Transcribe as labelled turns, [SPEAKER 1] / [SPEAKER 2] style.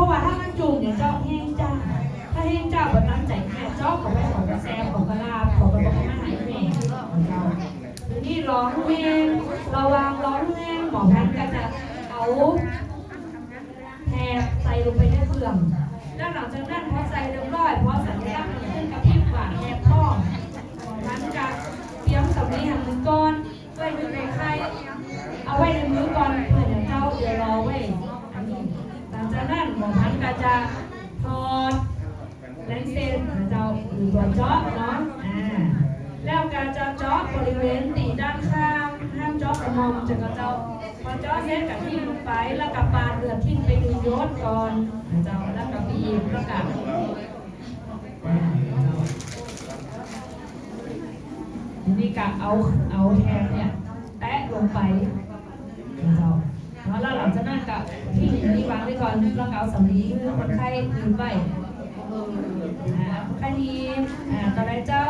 [SPEAKER 1] ราะว่าถ้ามันจุ่มเนี่ยเจ้าแห้งจ้า ถ้าแห้งจ้าแบบนั้นใจแค่เจ้าของไปของกระแซมของกระลาของกระบอกมาหายแม่ของเจ้าทีนี้ร้องเพลงระวังร้องเพลงหมอพันธุ์ก็จะเอาแทบใส่ลงไปในเครื่องแล้วหลังจากนั้นพอใส่เรียบร้อยพอสัญลักษณ์มันขึ้นกับพริบหวานแทบท้อหมอพันธุ์ก็เตรียมสำลีหันมือก้อนไว้ในไข่เอาไว้ในมือก่อน หมอพันธุ์ก็จะถอดแลนเซนเจ้าหรือตัวเจาะเนาะอ่าแล้วการจะเจาะบริเวณตีด้านข้างห้ามเจาะกระมอมจะกระเจ้าพอเจาะเสร็จกับทิ้งลงไปแล้วกับปาดเลือดทิ้งไปดูยศก่อนเจ้าแล้วกับบีบแล้วกับอ่าเจ้าทีนี้ก็เอาเอาแทนเนี่ยแตะลงไป แล้วหลังจากนั้นกับที่นี่วางไว้ก่อนแล้วก็เอาสำลีเพื่อคนไข้ยืนไว้คนไข้นี้ตอนแรกเจ้า